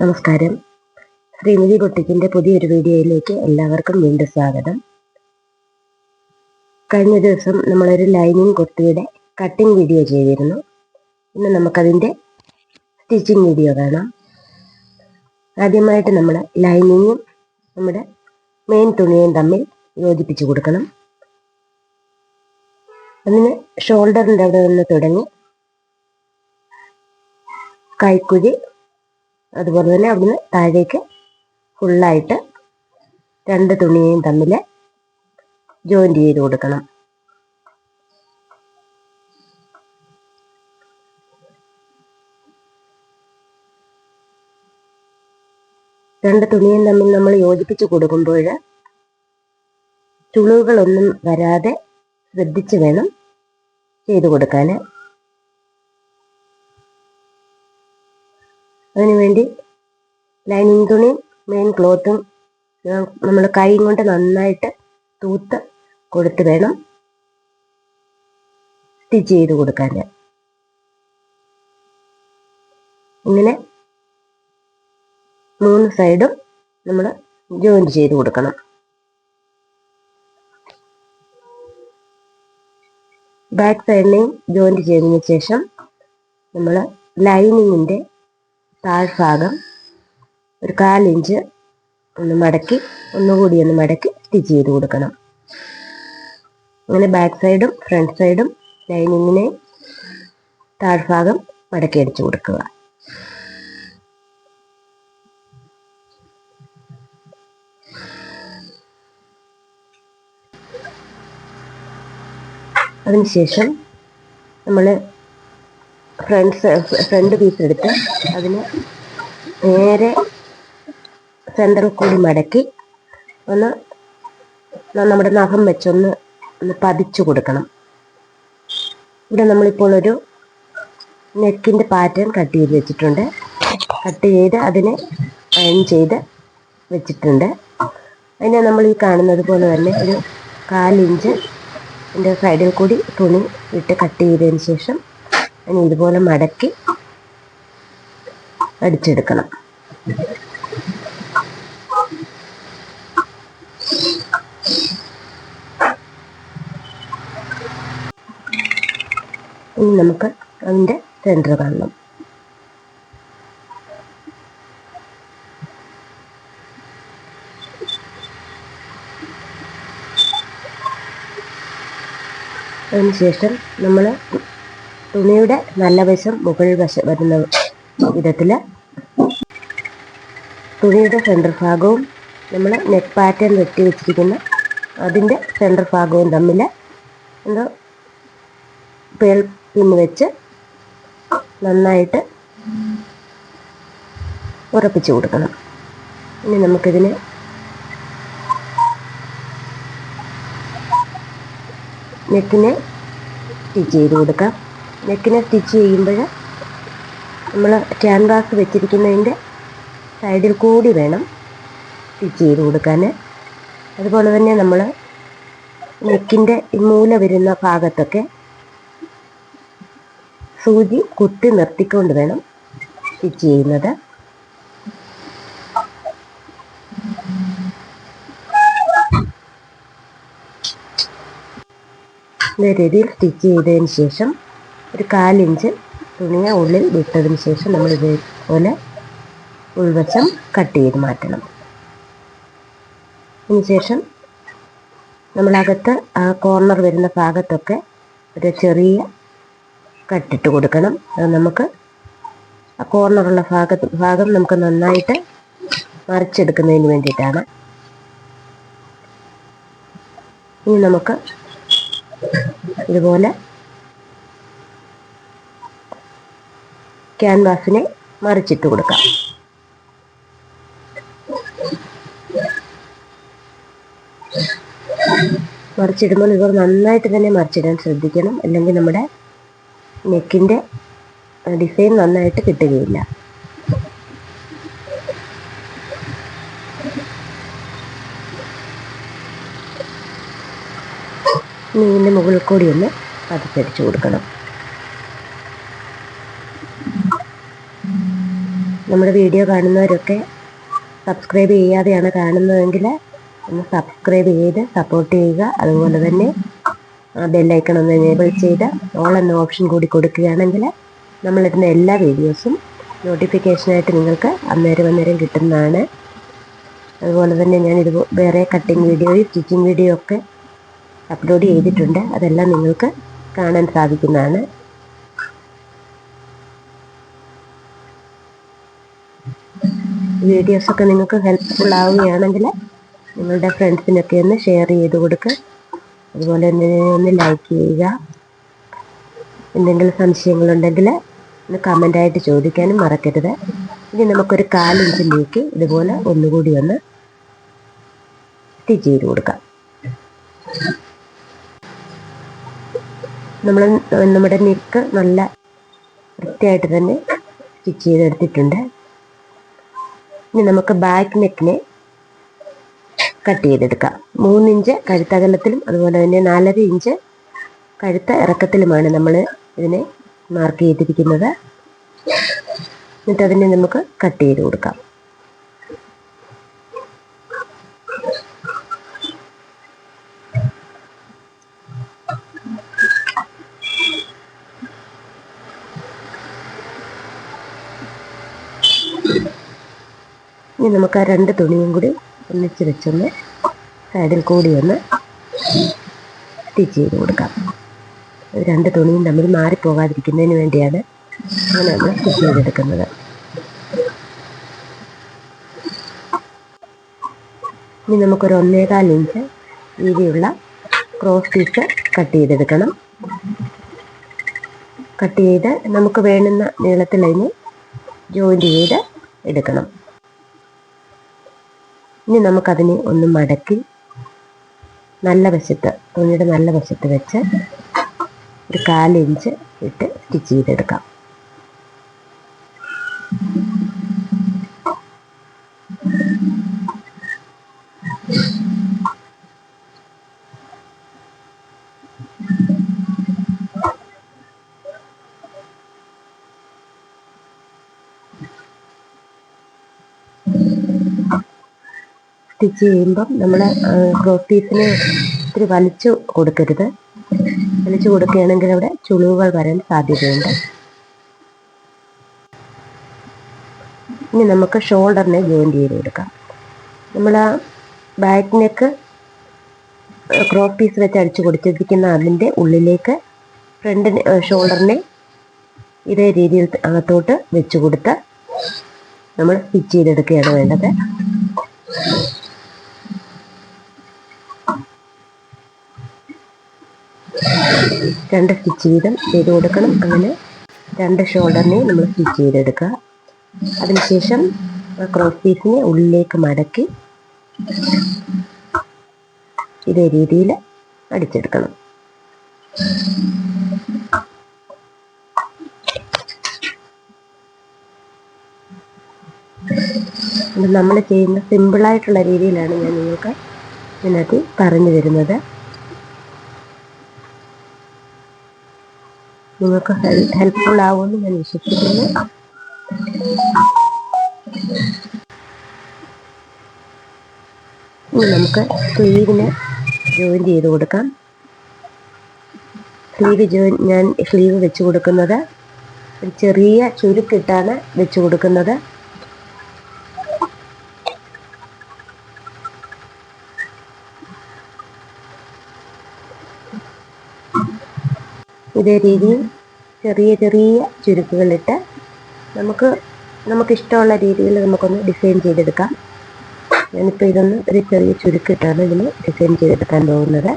നമസ്കാരം. ശ്രീനിധി കുട്ടിക്കിന്റെ പുതിയൊരു വീഡിയോയിലേക്ക് എല്ലാവർക്കും വീണ്ടും സ്വാഗതം. കഴിഞ്ഞ ദിവസം നമ്മളൊരു ലൈനിങ് കുർത്തിയുടെ കട്ടിംഗ് വീഡിയോ ചെയ്തിരുന്നു. ഇന്ന് നമുക്കതിന്റെ സ്റ്റിച്ചിങ് വീഡിയോ കാണാം. ആദ്യമായിട്ട് നമ്മൾ ലൈനിങ്ങും നമ്മുടെ മെയിൻ തുണിയും തമ്മിൽ യോജിപ്പിച്ച് കൊടുക്കണം. അതിന് ഷോൾഡറിന്റെ അവിടെ നിന്ന് തുടങ്ങി കൈക്കുഴി അതുപോലെ തന്നെ അവിടുന്ന് താഴേക്ക് ഫുള്ളായിട്ട് രണ്ട് തുണിയും തമ്മിൽ ജോയിന്റ് ചെയ്ത് കൊടുക്കണം. രണ്ട് തുണിയും തമ്മിൽ നമ്മൾ യോജിപ്പിച്ച് കൊടുക്കുമ്പോൾ ചുളിവുകളൊന്നും വരാതെ ശ്രദ്ധിച്ച് വേണം ചെയ്തു കൊടുക്കാൻ അതിനുവേണ്ടി ലൈനിങ് തുണിയും മെയിൻ ക്ലോത്തും നമ്മൾ കൈ കൊണ്ട് നന്നായിട്ട് തൂത്ത് കൊടുത്ത് വേണം സ്റ്റിച്ച് ചെയ്ത് കൊടുക്കാൻ ഇങ്ങനെ മൂന്ന് സൈഡും നമ്മൾ ജോയിന്റ് ചെയ്ത് കൊടുക്കണം. ബാക്ക് സൈഡിനെയും ജോയിന്റ് ചെയ്തതിന് ശേഷം നമ്മൾ ലൈനിങ്ങിന്റെ താഴ്ഭാഗം ഒരു കാലിഞ്ച് ഒന്ന് മടക്കി ഒന്നുകൂടി ഒന്ന് മടക്കി സ്റ്റിച്ച് ചെയ്ത് കൊടുക്കണം. അങ്ങനെ ബാക്ക് സൈഡും ഫ്രണ്ട് സൈഡും ലൈനിങ്ങിനെ താഴ്ഭാഗം മടക്കി അടിച്ചു കൊടുക്കുക. അതിനുശേഷം നമ്മൾ ഫ്രണ്ട് ഫ്രണ്ട് പീസ് എടുത്ത് അതിന് നേരെ സെന്ററിൽ കൂടി മടക്കി ഒന്ന് നമ്മുടെ നഖം വെച്ചൊന്ന് ഒന്ന് പതിച്ചു കൊടുക്കണം. ഇവിടെ നമ്മളിപ്പോൾ ഒരു നെക്കിന്റെ പാറ്റേൺ കട്ട് ചെയ്ത് വെച്ചിട്ടുണ്ട്. കട്ട് ചെയ്ത് അതിനെ അയൺ ചെയ്ത് വെച്ചിട്ടുണ്ട്. അതിനെ നമ്മൾ ഈ കാണുന്നത് പോലെ തന്നെ ഒരു കാലിഞ്ച് എന്റെ സൈഡിൽ കൂടി തുണി ഇട്ട് കട്ട് ചെയ്തതിന് ശേഷം അതിന് ഇതുപോലെ മടക്കി അടിച്ചെടുക്കണം. ഇനി നമുക്ക് അതിന്റെ സെന്റർ കാണണം. അതിനുശേഷം നമ്മൾ തുണിയുടെ നല്ല വശം മുകൾ വശം വരുന്ന വിധത്തിൽ തുണിയുടെ സെന്റർ ഭാഗവും നമ്മൾ നെക്ക് പാറ്റേൺ വെട്ടി വെച്ചിരിക്കുന്ന അതിന്റെ സെന്റർ ഭാഗവും തമ്മിൽ എന്തോ പേൾ പിന്ന് വെച്ച് നന്നായിട്ട് ഉറപ്പിച്ച് കൊടുക്കണം. ഇനി നമുക്കിതിന് നെക്കിനെ സ്റ്റിച്ച് ചെയ്ത് കൊടുക്കാം. നെക്കിനെ സ്റ്റിച്ച് ചെയ്യുമ്പോൾ നമ്മൾ ക്യാൻവാസ് വെച്ചിരിക്കുന്നതിന്റെ സൈഡിൽ കൂടി വേണം സ്റ്റിച്ച് ചെയ്ത് കൊടുക്കാൻ. അതുപോലെ തന്നെ നമ്മൾ നെക്കിന്റെ മൂല വരുന്ന ഭാഗത്തൊക്കെ സൂചി കുത്തി നിർത്തിക്കൊണ്ട് വേണം സ്റ്റിച്ച് ചെയ്യുന്നത്. രീതിയിൽ സ്റ്റിച്ച് ചെയ്തതിന് ശേഷം ഒരു കാലിഞ്ച് തുണിയെ ഉള്ളിൽ വിട്ടതിന് ശേഷം നമ്മൾ ഇതേപോലെ ഉൾവശം കട്ട് ചെയ്ത് മാറ്റണം. അതിനുശേഷം നമ്മളകത്ത് ആ കോർണർ വരുന്ന ഭാഗത്തൊക്കെ ഒരു ചെറിയ കട്ടിട്ട് കൊടുക്കണം. അത് നമുക്ക് ആ കോർണറുള്ള ഭാഗത്ത് ഭാഗം നമുക്ക് നന്നായിട്ട് മറിച്ചെടുക്കുന്നതിന് വേണ്ടിയിട്ടാണ്. ഇനി നമുക്ക് ഇതുപോലെ ക്യാൻവാസിനെ മറിച്ചിട്ട് കൊടുക്കാം. മറിച്ചിടുമ്പോൾ ഇവർ നന്നായിട്ട് തന്നെ മറിച്ചിടാൻ ശ്രദ്ധിക്കണം. അല്ലെങ്കിൽ നമ്മുടെ നെക്കിന്റെ ഡിസൈൻ നന്നായിട്ട് കിട്ടുകയില്ല. നീന്റെ മുകളിൽ കൂടി ഒന്ന് പതിച്ചടിച്ച് കൊടുക്കണം. നമ്മുടെ വീഡിയോ കാണുന്നവരൊക്കെ സബ്സ്ക്രൈബ് ചെയ്യാതെയാണ് കാണുന്നതെങ്കിൽ ഒന്ന് സബ്സ്ക്രൈബ് ചെയ്ത് സപ്പോർട്ട് ചെയ്യുക. അതുപോലെ തന്നെ ബെല്ലൈക്കൺ ഒന്ന് എനേബിൾ ചെയ്ത് ഓൾ എന്ന ഓപ്ഷൻ കൂടി കൊടുക്കുകയാണെങ്കിൽ നമ്മളിടുന്ന എല്ലാ വീഡിയോസും നോട്ടിഫിക്കേഷനായിട്ട് നിങ്ങൾക്ക് അന്നേരം അന്നേരം കിട്ടുന്നതാണ്. അതുപോലെ തന്നെ ഞാൻ ഇത് വേറെ കട്ടിങ് വീഡിയോയും സ്റ്റിച്ചിങ് വീഡിയോ ഒക്കെ അപ്ലോഡ് ചെയ്തിട്ടുണ്ട്. അതെല്ലാം നിങ്ങൾക്ക് കാണാൻ സാധിക്കുന്നതാണ്. വീഡിയോസൊക്കെ നിങ്ങൾക്ക് ഹെൽപ്ഫുൾ ആവുകയാണെങ്കിൽ നിങ്ങളുടെ ഫ്രണ്ട്സിനൊക്കെ ഒന്ന് ഷെയർ ചെയ്ത് കൊടുക്കുക അതുപോലെ തന്നെ ഒന്ന് ലൈക്ക് ചെയ്യുക. എന്തെങ്കിലും സംശയങ്ങളുണ്ടെങ്കിൽ ഒന്ന് കമന്റായിട്ട് ചോദിക്കാനും മറക്കരുത്. ഇനി നമുക്കൊരു കാലിഞ്ചിലേക്ക് ഇതുപോലെ ഒന്നുകൂടി ഒന്ന് സ്റ്റിച്ച് ചെയ്ത് കൊടുക്കാം. നമ്മൾ നമ്മുടെ നെക്ക് നല്ല വൃത്തിയായിട്ട് തന്നെ സ്റ്റിച്ച് ചെയ്തെടുത്തിട്ടുണ്ട്. ഇനി നമുക്ക് ബാക്ക് നെക്കിനെ കട്ട് ചെയ്തെടുക്കാം. മൂന്നിഞ്ച് കഴുത്തകലത്തിലും അതുപോലെ തന്നെ നാലര ഇഞ്ച് കഴുത്ത ഇറക്കത്തിലുമാണ് നമ്മൾ ഇതിനെ മാർക്ക് ചെയ്തിരിക്കുന്നത്. എന്നിട്ട് അതിനെ നമുക്ക് കട്ട് ചെയ്ത് കൊടുക്കാം. ഇനി നമുക്ക് ആ രണ്ട് തുണിയും കൂടി ഒന്നിച്ച് വെച്ചൊന്ന് സൈഡിൽ കൂടി ഒന്ന് സ്റ്റിച്ച് ചെയ്ത് കൊടുക്കാം. രണ്ട് തുണിയും തമ്മിൽ മാറിപ്പോകാതിരിക്കുന്നതിന് വേണ്ടിയാണ് അങ്ങനെ നമ്മൾ സ്റ്റിച്ച് ചെയ്തെടുക്കുന്നത്. ഇനി നമുക്കൊരു ഒന്നേകാൽ ഇഞ്ച് വീതിയുള്ള ക്രോസ് പീസ് കട്ട് ചെയ്തെടുക്കണം. കട്ട് ചെയ്ത് നമുക്ക് വേണ്ടുന്ന നീളത്തിൽ അതിന് ജോയിന്റ് ചെയ്ത് എടുക്കണം. ഇനി നമുക്കതിനെ ഒന്ന് മടക്കി നല്ല വശത്ത് തുണിയുടെ നല്ല വശത്ത് വെച്ച് ഒരു കാലിഞ്ച് ഇട്ട് സ്റ്റിച്ച് ചെയ്തെടുക്കാം. സ്റ്റിച്ച് ചെയ്യുമ്പം നമ്മൾ ക്രോസ് പീസിന് ഇത്തിരി വലിച്ചു കൊടുക്കരുത്. വലിച്ചു കൊടുക്കുകയാണെങ്കിൽ അവിടെ ചുളിവുകൾ വരാൻ സാധ്യതയുണ്ട്. ഇനി നമുക്ക് ഷോൾഡറിനെ ജോയിൻ ചെയ്ത് കൊടുക്കാം. നമ്മൾ ബാക്ക് നെക്ക് ക്രോസ് പീസ് വെച്ച് അടിച്ചു കൊടുത്തിരിക്കുന്ന അതിന്റെ ഉള്ളിലേക്ക് ഫ്രണ്ടിന് ഷോൾഡറിനെ ഇതേ രീതിയിൽ അകത്തോട്ട് വെച്ച് കൊടുത്ത് നമ്മൾ സ്റ്റിച്ച് ചെയ്തെടുക്കുകയാണ് വേണ്ടത്. രണ്ട് സ്റ്റിച്ച് വീതം ചെയ്ത് കൊടുക്കണം. അങ്ങനെ രണ്ട് ഷോൾഡറിനെ നമ്മൾ സ്റ്റിച്ച് ചെയ്തെടുക്കുക. അതിനുശേഷം ക്രോസ് പീസിനെ ഉള്ളിലേക്ക് മടക്കി ഇതേ രീതിയിൽ അടിച്ചെടുക്കണം. നമ്മൾ ചെയ്യുന്ന സിമ്പിളായിട്ടുള്ള രീതിയിലാണ് ഞാൻ നിങ്ങൾക്ക് ഇതിനകത്ത് പറഞ്ഞു തരുന്നത്. നിങ്ങൾക്ക് ഹെൽപ്ഫുൾ ആവുമെന്ന് ഞാൻ വിശ്വസിക്കുന്നു. നമുക്ക് സ്ലീവിന് ജോയിൻ ചെയ്ത് കൊടുക്കാം. സ്ലീവ് ജോയിൻ ഞാൻ സ്ലീവ് വെച്ച് കൊടുക്കുന്നത് ഒരു ചെറിയ ചുരുക്കിട്ടാണ് വെച്ച് കൊടുക്കുന്നത്. ഇതേ രീതിയിൽ ചെറിയ ചെറിയ ചുരുക്കുകളിട്ട് നമുക്ക് നമുക്കിഷ്ടമുള്ള രീതിയിൽ നമുക്കൊന്ന് ഡിസൈൻ ചെയ്തെടുക്കാം. ഞാനിപ്പോൾ ഇതൊന്ന് ഒരു ചെറിയ ചുരുക്കിട്ടാണ് ഇതിന് ഡിസൈൻ ചെയ്തെടുക്കാൻ പോകുന്നത്.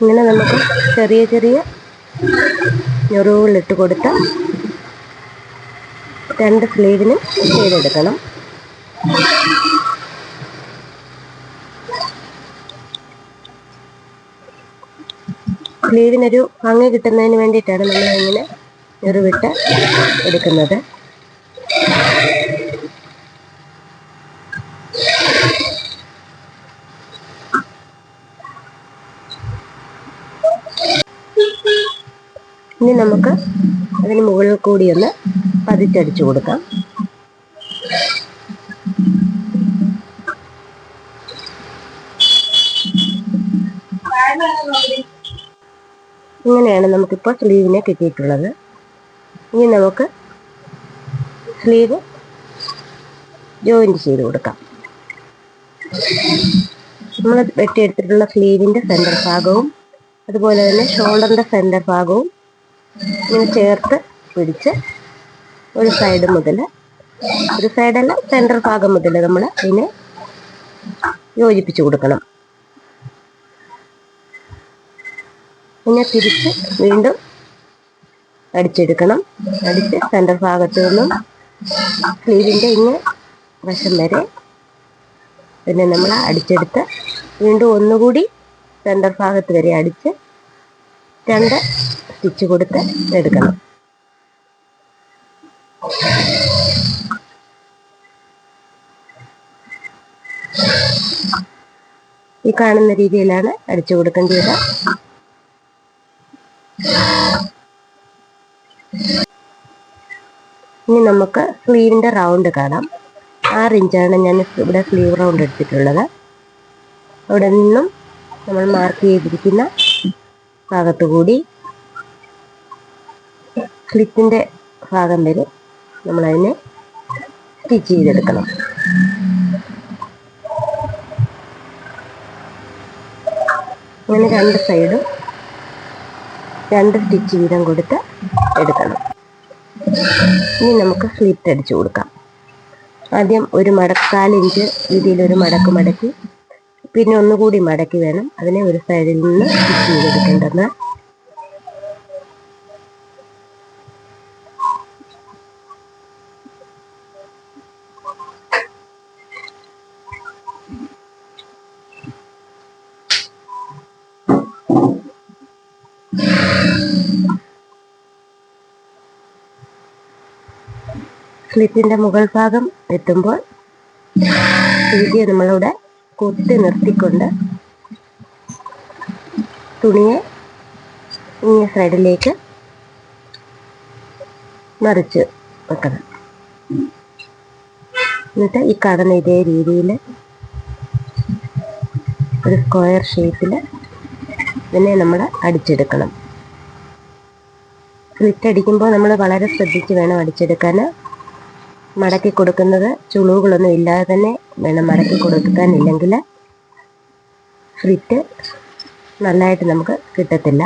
ഇങ്ങനെ നമുക്ക് ചെറിയ ചെറിയ ഞൊറിവുകളിട്ട് കൊടുത്ത് രണ്ട് സ്ലീവിനും ചെയ്തെടുക്കണം. സ്ലീവിനൊരു ഭംഗി കിട്ടുന്നതിന് വേണ്ടിയിട്ടാണ് നമ്മൾ ഇങ്ങനെ ഞെറിവിട്ട് എടുക്കുന്നത് ഇനി നമുക്ക് അതിന് മുകളിൽ കൂടി ഒന്ന് പതിച്ചടിച്ചു കൊടുക്കാം. ഇങ്ങനെയാണ് നമുക്കിപ്പോൾ സ്ലീവിനെ കിട്ടിയിട്ടുള്ളത്. ഇനി നമുക്ക് സ്ലീവ് ജോയിന്റ് ചെയ്ത് കൊടുക്കാം. നമ്മൾ വെട്ടിയെടുത്തിട്ടുള്ള സ്ലീവിന്റെ സെന്റർ ഭാഗവും അതുപോലെ തന്നെ ഷോൾഡറിന്റെ സെന്റർ ഭാഗവും ഇങ്ങനെ ചേർത്ത് പിടിച്ച് ഒരു സൈഡ് മുതൽ ഒരു സൈഡല്ല സെന്റർ ഭാഗം മുതൽ നമ്മൾ ഇതിനെ യോജിപ്പിച്ചു കൊടുക്കണം. പിന്നെ തിരിച്ച് വീണ്ടും അടിച്ചെടുക്കണം. അടിച്ച് സെന്റർ ഭാഗത്തു നിന്നും സ്ലീവിന്റെ ഇങ്ങ് വശം വരെ പിന്നെ നമ്മൾ അടിച്ചെടുത്ത് വീണ്ടും ഒന്നുകൂടി സെന്റർ ഭാഗത്ത് വരെ അടിച്ച് രണ്ട് സ്റ്റിച്ച് കൊടുത്ത് എടുക്കണം. ഈ കാണുന്ന രീതിയിലാണ് അടിച്ചു കൊടുക്കേണ്ടത് ഇനി നമുക്ക് സ്ലീവിന്റെ റൗണ്ട് കാണാം. ആറ് ഇഞ്ചാണ് ഞാൻ ഇവിടെ സ്ലീവ് റൗണ്ട് എടുത്തിട്ടുള്ളത്. അവിടെ നിന്നും നമ്മൾ മാർക്ക് ചെയ്തിരിക്കുന്ന ഭാഗത്തു കൂടി സ്ലിറ്റിന്റെ ഭാഗം വരെ നമ്മളതിനെ സ്റ്റിച്ച് ചെയ്തെടുക്കണം. അങ്ങനെ രണ്ട് സൈഡും രണ്ട് സ്റ്റിച്ച് വീതം കൊടുത്ത് എടുക്കണം. ഇനി നമുക്ക് സ്ലിറ്റ് അടിച്ചു കൊടുക്കാം. ആദ്യം ഒരു മടക്കാൽ ഇഞ്ച് രീതിയിൽ ഒരു മടക്ക് മടക്കി പിന്നെ ഒന്നുകൂടി മടക്കി വേണം അതിനെ ഒരു സൈഡിൽ നിന്ന് സ്റ്റിച്ച് ചെയ്തെടുക്കേണ്ടത്. സ്ലിറ്റിന്റെ മുകൾ ഭാഗം എത്തുമ്പോൾ വീതിയെ നമ്മളിവിടെ കൊത്തി നിർത്തിക്കൊണ്ട് തുണിയെ ഇങ്ങനെ സൈഡിലേക്ക് മറിച്ച് വെക്കണം. എന്നിട്ട് ഈ കാണുന്ന ഇതേ രീതിയിൽ ഒരു സ്ക്വയർ ഷേപ്പിൽ ഇതിനെ നമ്മൾ അടിച്ചെടുക്കണം. സ്ലിറ്റ് അടിക്കുമ്പോൾ നമ്മൾ വളരെ ശ്രദ്ധിച്ച് വേണം അടിച്ചെടുക്കാൻ. മടക്കി കൊടുക്കുന്നത് ചുളിവുകളൊന്നും ഇല്ലാതെ തന്നെ വേണം മടക്കി കൊടുക്കാനില്ലെങ്കിൽ ഫ്രിറ്റ് നല്ലതായിട്ട് നമുക്ക് കിട്ടത്തില്ല.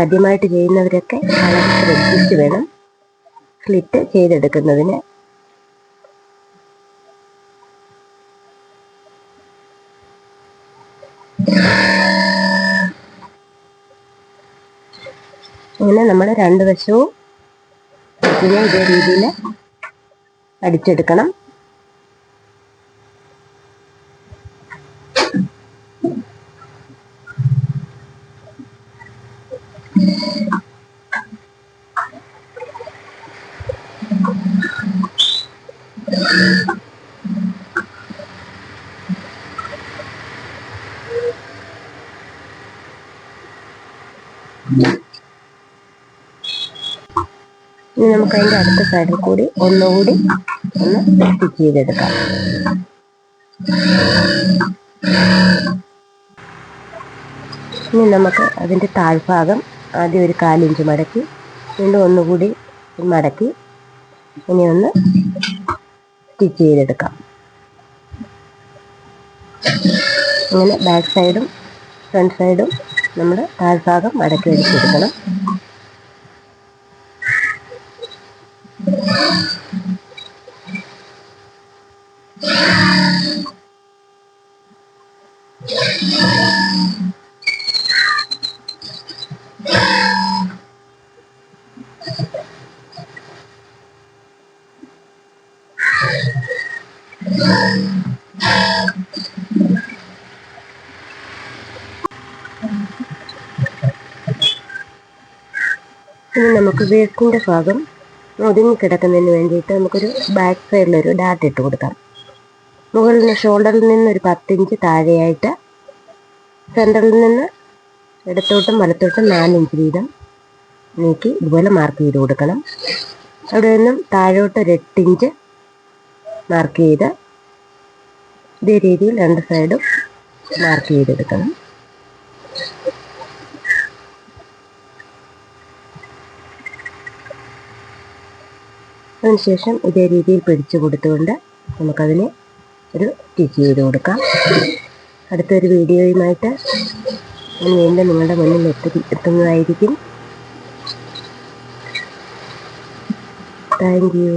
ആദ്യമായിട്ട് ചെയ്യുന്നവരൊക്കെ വളരെ ശ്രദ്ധിച്ച് വേണം സ്ലിറ്റ് ചെയ്തെടുക്കുന്നതിന്. അങ്ങനെ നമ്മൾ രണ്ട് വശവും ഇതേ രീതിയിൽ അടിച്ചെടുക്കണം. ഇനി നമുക്ക് അതിന്റെ അടുത്ത സൈഡിൽ കൂടി ഒന്നുകൂടി ഒന്ന് സ്റ്റിച്ച് ചെയ്തെടുക്കാം. ഇനി നമുക്ക് അതിന്റെ താഴ്ഭാഗം ആദ്യം ഒരു കാലിഞ്ച് മടക്കി വീണ്ടും ഒന്നുകൂടി മടക്കി ഇനി ഒന്ന് സ്റ്റിച്ച് ചെയ്തെടുക്കാം. അങ്ങനെ ബാക്ക് സൈഡും ഫ്രണ്ട് സൈഡും നമ്മൾ താഴ്ഭാഗം മടക്കി അടിച്ചെടുക്കണം ഇനി നമുക്ക് വേക്കിന്റെ ഭാഗം ഒതുങ്ങി കിടക്കുന്നതിന് വേണ്ടിയിട്ട് നമുക്കൊരു ബാക്ക് സൈഡിലൊരു ഡാറ്റ് ഇട്ട് കൊടുക്കാം. മുകളിൽ നിന്ന് ഷോൾഡറിൽ നിന്ന് ഒരു പത്തിഞ്ച് താഴെയായിട്ട് സെന്ററിൽ നിന്ന് ഇടത്തോട്ടും വലത്തോട്ടും നാലിഞ്ച് വീതം നീക്കി ഇതുപോലെ മാർക്ക് ചെയ്ത് കൊടുക്കണം. അവിടെ നിന്നും താഴോട്ട് ഒരു എട്ടിഞ്ച് മാർക്ക് ചെയ്ത് ഇതേ രീതിയിൽ രണ്ട് സൈഡും മാർക്ക് ചെയ്തെടുക്കണം. അതിനുശേഷം ഇതേ രീതിയിൽ പിടിച്ചു കൊടുത്തുകൊണ്ട് നമുക്കതിന് ഒരു സ്റ്റിച്ച് ചെയ്ത് കൊടുക്കാം. അടുത്തൊരു വീഡിയോയുമായിട്ട് ഞാൻ വീണ്ടും നിങ്ങളുടെ മുന്നിൽ എത്തി എത്തുന്നതായിരിക്കും. Thank you